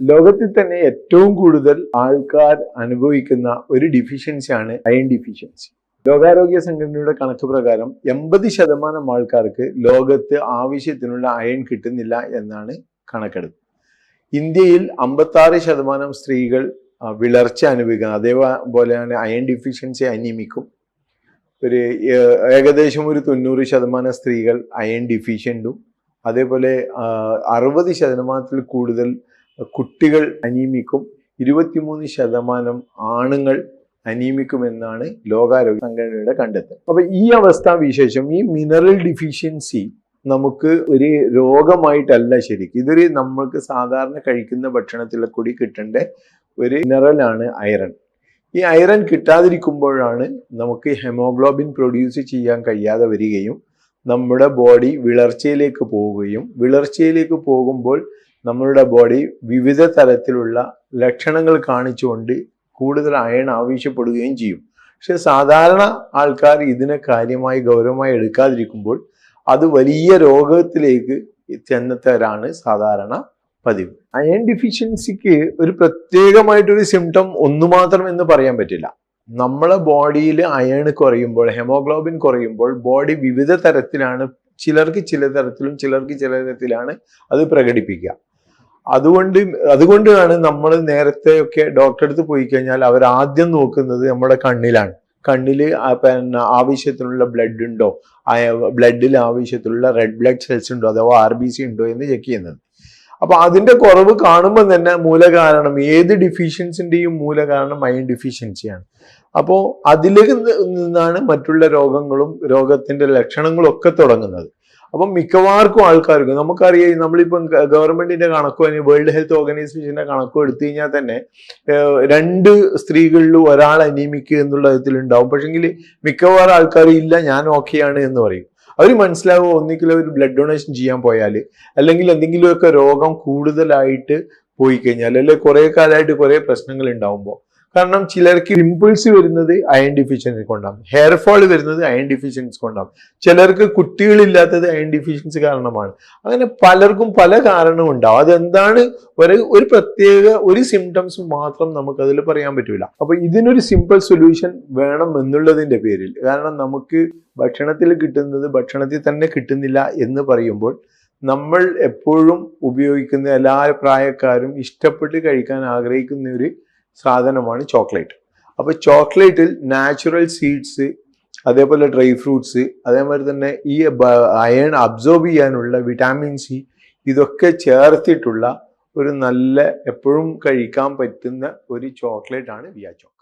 ലോകത്തിൽ തന്നെ ഏറ്റവും കൂടുതൽ ആൾക്കാർ അനുഭവിക്കുന്ന ഒരു ഡിഫിഷ്യൻസിയാണ് അയൺ ഡിഫിഷ്യൻസി ലോകാരോഗ്യ സംഘടനയുടെ കണക്ക് പ്രകാരം എൺപത് ശതമാനം ആൾക്കാർക്ക് ലോകത്ത് ആവശ്യത്തിനുള്ള അയൺ കിട്ടുന്നില്ല എന്നാണ് കണക്കെടുപ്പ്. ഇന്ത്യയിൽ അമ്പത്താറ് ശതമാനം സ്ത്രീകൾ വിളർച്ച അനുഭവിക്കുന്നത് അതേപോലെയാണ് അയൺ ഡിഫിഷ്യൻസി അനീമിക്കും ഒരു ഏകദേശം ഒരു തൊണ്ണൂറ് ശതമാനം സ്ത്രീകൾ അയൺ ഡിഫിഷ്യന്റും അതേപോലെ അറുപത് ശതമാനത്തിൽ കൂടുതൽ കുട്ടികൾ അനീമിക്കും. ഇരുപത്തിമൂന്ന് ശതമാനം ആണുങ്ങൾ അനീമിക്കുമെന്നാണ് ലോകാരോഗ്യ സംഘടനയുടെ കണ്ടെത്തൽ. അപ്പൊ ഈ അവസ്ഥ വിശേഷം ഈ മിനറൽ ഡിഫിഷ്യൻസി നമുക്ക് ഒരു രോഗമായിട്ടല്ല ശരിക്കും. ഇതൊരു നമ്മൾക്ക് സാധാരണ കഴിക്കുന്ന ഭക്ഷണത്തിലെ കൂടി കിട്ടേണ്ട ഒരു മിനറലാണ് അയറൺ ഈ അയറൺ കിട്ടാതിരിക്കുമ്പോഴാണ് നമുക്ക് ഹെമോഗ്ലോബിൻ പ്രൊഡ്യൂസ് ചെയ്യാൻ കഴിയാതെ വരികയും നമ്മുടെ ബോഡി വിളർച്ചയിലേക്ക് പോവുകയും വിളർച്ചയിലേക്ക് പോകുമ്പോൾ നമ്മളുടെ ബോഡി വിവിധ തരത്തിലുള്ള ലക്ഷണങ്ങൾ കാണിച്ചുകൊണ്ട് കൂടുതൽ അയൺ ആവശ്യപ്പെടുകയും ചെയ്യും. പക്ഷെ സാധാരണ ആൾക്കാർ ഇതിനെ കാര്യമായി ഗൗരവമായി എടുക്കാതിരിക്കുമ്പോൾ അത് വലിയ രോഗത്തിലേക്ക് ചെന്നത്തവരാണ് സാധാരണ പതിവ്. അയൺ ഡിഫിഷ്യൻസിക്ക് ഒരു പ്രത്യേകമായിട്ടൊരു സിംറ്റം ഒന്നു മാത്രം എന്ന് പറയാൻ പറ്റില്ല. നമ്മളെ ബോഡിയിൽ അയൺ കുറയുമ്പോൾ ഹെമോഗ്ലോബിൻ കുറയുമ്പോൾ ബോഡി വിവിധ തരത്തിലാണ് ചിലർക്ക് ചില തരത്തിലും ചിലർക്ക് ചില തരത്തിലാണ് അത് പ്രകടിപ്പിക്കുക. അതുകൊണ്ട് അതുകൊണ്ടാണ് നമ്മൾ നേരത്തെ ഒക്കെ ഡോക്ടറെ അടുത്ത് പോയി കഴിഞ്ഞാൽ അവർ ആദ്യം നോക്കുന്നത് നമ്മുടെ കണ്ണിലാണ്. കണ്ണിൽ പിന്നെ ആവശ്യത്തിനുള്ള ബ്ലഡ് ഉണ്ടോ? ബ്ലഡിൽ ആവശ്യത്തിലുള്ള റെഡ് ബ്ലഡ് സെൽസ് ഉണ്ടോ? അഥവാ ആർ ബി സി ഉണ്ടോ എന്ന് ചെക്ക് ചെയ്യുന്നത്. അപ്പൊ അതിന്റെ കുറവ് കാണുമ്പോൾ തന്നെ മൂലകാരണം ഏത് ഡിഫിഷ്യൻസിന്റെയും മൂലകാരണം അയൺ ഡിഫിഷ്യൻസിയാണ് അപ്പോൾ അതിലേക്ക് നിന്നാണ് മറ്റുള്ള രോഗങ്ങളും രോഗത്തിന്റെ ലക്ഷണങ്ങളും ഒക്കെ തുടങ്ങുന്നത്. അപ്പം മിക്കവാർക്കും ആൾക്കാർക്ക് നമുക്കറിയാം നമ്മളിപ്പം ഗവൺമെന്റിന്റെ കണക്കോ അല്ലെങ്കിൽ വേൾഡ് ഹെൽത്ത് ഓർഗനൈസേഷന്റെ കണക്കോ എടുത്തു കഴിഞ്ഞാൽ തന്നെ രണ്ട് സ്ത്രീകളിലും ഒരാൾ അനീമിക്ക് എന്നുള്ള വിധത്തിലുണ്ടാവും പക്ഷെങ്കിൽ മിക്കവാറും ആൾക്കാർ ഇല്ല ഞാൻ ഓക്കെയാണ് എന്ന് പറയും. അവർ മനസ്സിലാവുക ഒന്നിക്കലും അവർ ബ്ലഡ് ഡൊണേഷൻ ചെയ്യാൻ പോയാൽ അല്ലെങ്കിൽ എന്തെങ്കിലുമൊക്കെ രോഗം കൂടുതലായിട്ട് പോയി കഴിഞ്ഞാൽ അല്ലെങ്കിൽ കുറെ കാലമായിട്ട് കുറെ പ്രശ്നങ്ങൾ ഉണ്ടാവുമ്പോൾ കാരണം ചിലർക്ക് പിമ്പിൾസ് വരുന്നത് അയൺ ഡിഫിഷ്യൻസി കൊണ്ടാണ്. ഹെയർ ഫോൾ വരുന്നത് അയൺ ഡിഫിഷ്യൻസി കൊണ്ടാണ്. ചിലർക്ക് കുട്ടികളില്ലാത്തത് അയൺ ഡിഫിഷ്യൻസി കാരണമാണ്. അങ്ങനെ പലർക്കും പല കാരണവും ഉണ്ടാവും. അതെന്താണ്? ഒരു ഒരു പ്രത്യേക ഒരു സിംറ്റംസ് മാത്രം നമുക്ക് അതിൽ പറയാൻ പറ്റൂല. അപ്പൊ ഇതിനൊരു സിമ്പിൾ സൊല്യൂഷൻ വേണം എന്നുള്ളതിന്റെ പേരിൽ. കാരണം നമുക്ക് ഭക്ഷണത്തിൽ കിട്ടുന്നത് ഭക്ഷണത്തിൽ തന്നെ കിട്ടുന്നില്ല എന്ന് പറയുമ്പോൾ നമ്മൾ എപ്പോഴും ഉപയോഗിക്കുന്ന എല്ലാ പ്രായക്കാരും ഇഷ്ടപ്പെട്ട് കഴിക്കാൻ ആഗ്രഹിക്കുന്ന ഒരു സാധനമാണ് ചോക്ലേറ്റ്. അപ്പോൾ ചോക്ലേറ്റിൽ നാച്ചുറൽ സീഡ്സ് അതേപോലെ ഡ്രൈ ഫ്രൂട്ട്സ് അതേമാതിരി തന്നെ ഈ അയൺ അബ്സോർബ് ചെയ്യാനുള്ള വിറ്റാമിൻ സി ഇതൊക്കെ ചേർത്തിട്ടുള്ള ഒരു നല്ല എപ്പോഴും കഴിക്കാൻ പറ്റുന്ന ഒരു ചോക്ലേറ്റ് ആണ് വിയാ ചോക്ലേറ്റ്